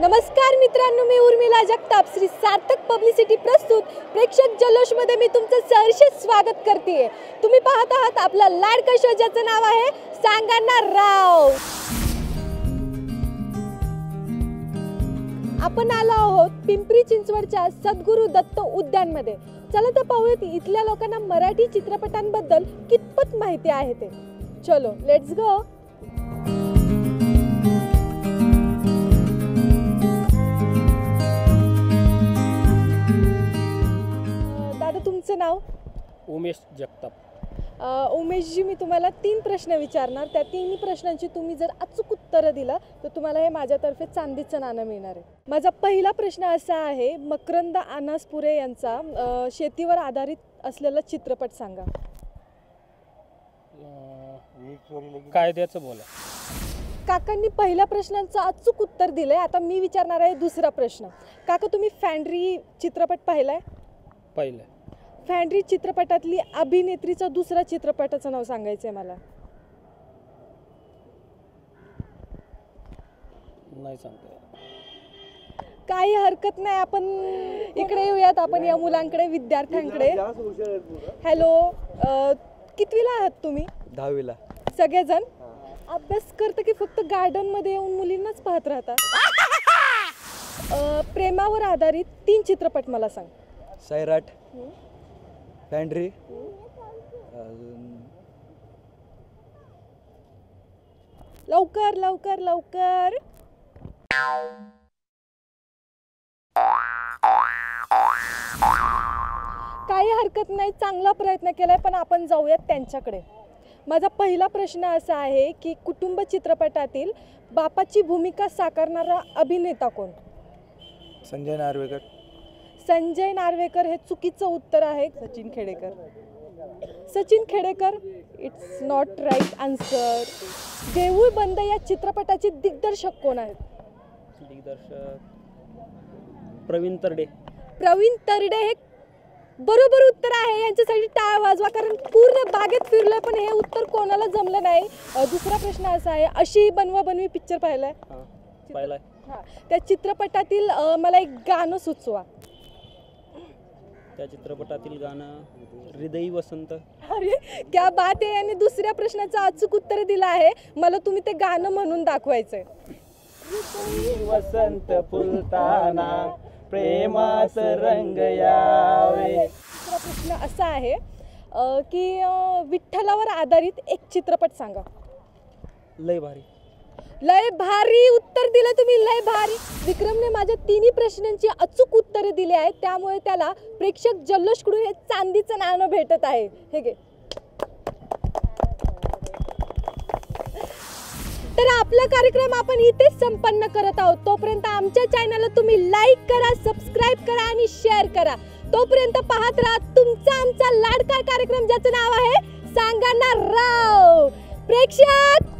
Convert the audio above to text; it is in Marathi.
नमस्कार मित्रांनो मी उर्मिला जगताप. श्री सार्थक पब्लिसिटी प्रस्तुत. प्रेक्षक जल्लोषमध्ये मी तुमचं सहर्ष स्वागत करते. तुम्ही पाहत आहात आपला लाडका शो ज्याचं नाव आहे सांगांना राव. आपण आलो आहोत पिंपरी चिंचवडच्या सद्गुरू दत्त उद्यानमध्ये. चला तर पाहूयात इथल्या लोकांना मराठी चित्रपटांबद्दल कितपत माहिती आहे ते. चलो लेट्स गो नाव? उमेश जगताप. उमेशजी मी तुम्हाला तीन प्रश्न विचारणार. त्या तिन्ही प्रश्नांची तुम्ही जर अचूक उत्तरं दिलं तर तुम्हाला हे माझ्यातर्फे चांदीचं नाणं मिळणार आहे. माझा पहिला प्रश्न असा आहे मकरंद अनासपुरे यांचा अ, शेतीवर आधारित असलेला चित्रपट सांगा. कायद्याचं बोला. काकांनी पहिल्या प्रश्नांचं अचूक उत्तर दिलंय. आता मी विचारणार आहे दुसरा प्रश्न. काका तुम्ही फॅन्ड्री चित्रपट पाहिलाय? पहिलं फॅन्ड्री चित्रपटातली अभिनेत्रीचं दुसऱ्या चित्रपटाचं नाव सांगायचं आहे मला. नाही. काही हरकत नाही आपण इकडे येऊयात आपण या मुलांकडे विद्यार्थ्यांकडे. हॅलो अ, कितवीला आहात तुम्ही? दहावीला. सगळेजण? अभ्यास करता की फक्त गार्डनमध्ये येऊन मुलींनाच पाहत राहता? अ, प्रेमावर आधारित तीन चित्रपट मला सांग. सैराट. पॅन्ड्री अजून. लवकर लवकर लवकर. काही हरकत नाही चांगला प्रयत्न केलाय पण आपण जाऊयात त्यांच्याकडे. माझा पहिला प्रश्न असा आहे की कुटुंब चित्रपटातील बापाची भूमिका साकारणारा अभिनेता कोण? संजय नार्वेकर. संजय नार्वेकर हे चुकीचं उत्तर आहे. Sachin Khedekar. Sachin Khedekar it's not right answer Deool Band या चित्रपटाचे दिग्दर्शक कोण आहेत? दिग्दर्शक प्रवीण तरडे. प्रवीण तरडे हे बरोबर उत्तर आहे. यांच्यासाठी टाळ वाजवा कारण पूर्ण बागेत फिरलोय पण हे उत्तर कोणाला जमलं नाही? दुसरा प्रश्न असा आहे अशी बनवा बनवी पिक्चर पाहिलाय? पाहिलाय. त्या चित्रपटातील मला एक गाणं सुचवा. त्या चित्रपटातील गाणं हृदयी वसंत. अरे क्या बात आहे. यांनी दुसऱ्या प्रश्नाचं अचूक उत्तर दिलं आहे. मला तुम्ही ते गाणं म्हणून दाखवायचंय. वसंत फुलताना प्रेमाच रंग यावे. दुसरा प्रश्न असा आहे अ, की अ, विठ्ठलावर आधारित एक चित्रपट सांगा. लय भारी. लय भारी उत्तर दिलं तुम्ही लय भारी. विक्रमने माझ्या तिन्ही प्रश्नांची अचूक उत्तरे दिली आहेत. त्यामुळे त्याला प्रेक्षक जल्लोषकडून हे चांदीचं नाणं भेटत आहे. हे घे. तर आपला कार्यक्रम आपण इथेच संपन्न करत आहोत. तोपर्यंत आमच्या चॅनलला तुम्ही लाईक करा सबस्क्राईब करा आणि शेअर करा. तोपर्यंत पाहत राहा तुमचा आमचा लाडका कार्यक्रम ज्याचं नाव आहे सांगाना राव. प्रेक्षक!